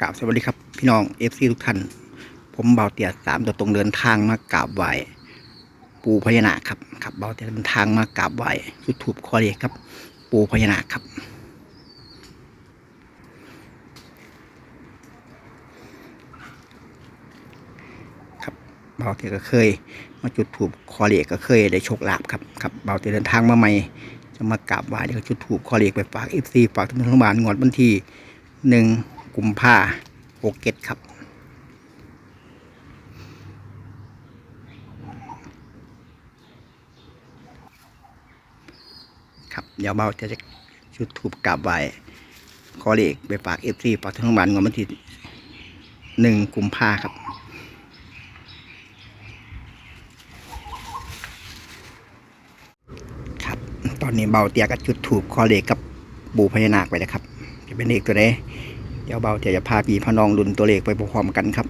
กราบสวัสดีครับ พี่น้องเอฟซีทุกท่าน ผมเบาเตียสามตัวตรงเดินทางมากราบไหวปูพญานาคครับครับเบาเตียเดินทางมากราบไหว้จุดถูปคอเรียกครับ ปูพญานาคครับเบาเตียก็เคย มาจุดถูปคอเรียกก็เคยได้โชคลาภครับครับเบาเตียเดินทางมาใหม่จะมากราบไหว้เดี๋ยวจุดถูปคอเรียกไปฝากเอฟซีฝากทุกท่านบ้านงวดวันที่หนึ่ง กุมภาโอเกตครับ ครับ เดี๋ยวเบาจะจะจุดถูปกราบไหว้ขอเลขไปฝากเอฟซีฝากทั้งบ้านงวดวันที่หนึ่งกุมภาครับครับตอนนี้เบาเตียก็จุดถูกคอเลขกับบูพญานาคไปแล้วครับ จะเป็นเลขตัวใด เดี๋ยวเบาเดี๋ยจะพาพี่พน้องรุนตัวเลขไปพร้อมกันครับ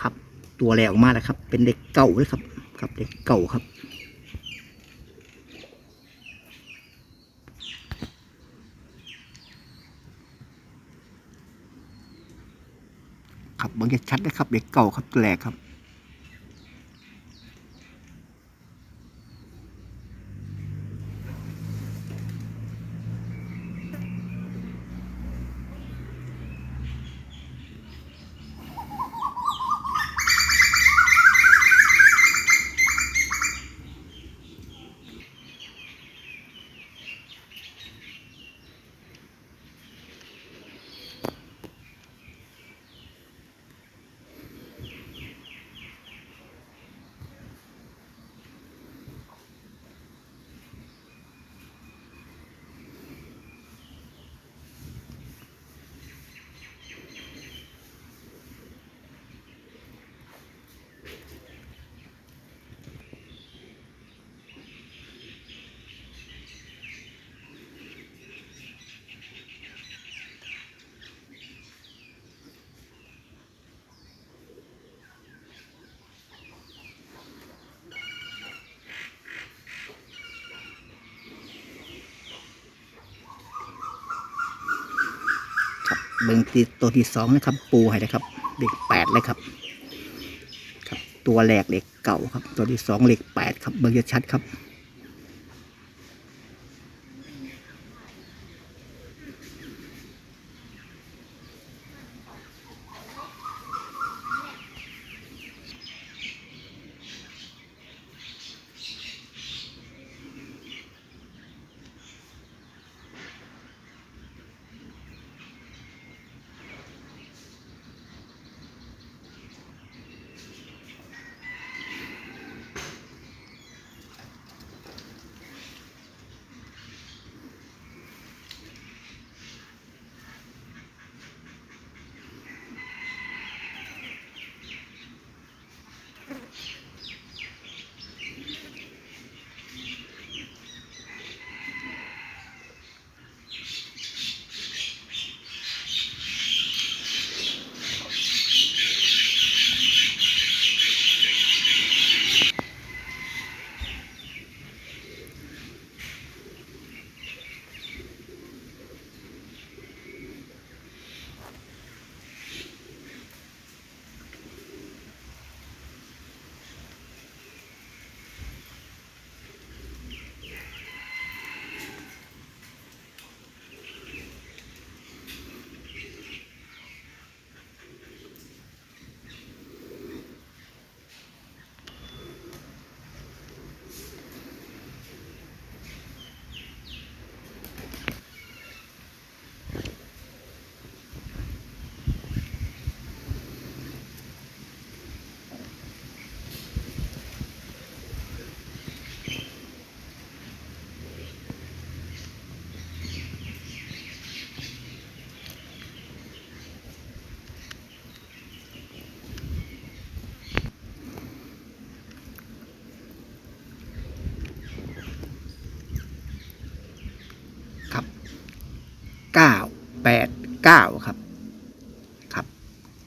ครับ ตัวแหลออกมาแล้วครับ เป็นเด็กเก่าเลยครับครับเด็กเก่าครับ ครับบางจะชัดนะครับ เด็กเก่าครับตัวแรกครับ ครับ เบิงที่ตัวที่สองนะครับ ปูให้นะครับเลขแปดเลยครับ ครับ ตัวแรกเลขเก่าครับ ตัวที่สองเลขแปดครับ เบิ้งจะชัดครับ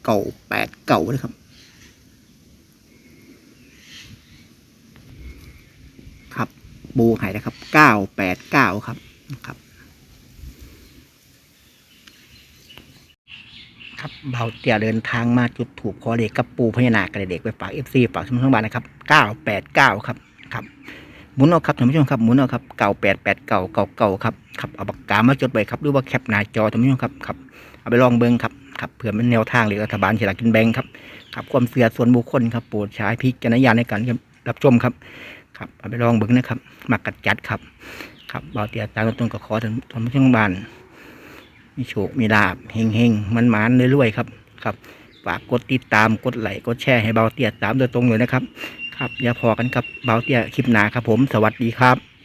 เก่าแปดเก่าเลยครับ ครับบูไห่นะครับเก้าแปดเก้าครับครับครับเบาเตี่ยเดินทางมาจุดถูกคอเด็กกับปูพญานาคกับเด็กไปฝากเอฟซีฝากทุกท่านบ้านนะครับเก้าแปดเก้าครับครับหมุนเอาครับท่านผู้ชมครับหมุนเอาครับเก้าแปดแปดเก้าเก้าเก้าครับครับเอาปากกามาจดไว้ครับหรือว่าแคปหน้าจอท่านผู้ชมครับครับเอาไปลองเบิ้งครับ ครับเผื่อเป็นแนวทางหรือรัฐบาลเฉลากินแบงครับครับความเสื่อส่วนบุคคลครับโปรดใช้พิจารณญาณในการรับชมครับครับเอาไปลองเบิ้งนะครับมากัดจัดครับ ครับเบาเตียตามต้นก็ขอท่านท่านผู้ชมบ้านมีโชคมีลาบเฮงเฮงมันมานๆรวยๆครับครับฝากกดติดตามกดไลค์กดแชร์ให้เบาเตียตามโดยตรงเลยนะครับ ครับอย่าพอกันครับเบาเตียคลิปหนาครับผม สวัสดีครับ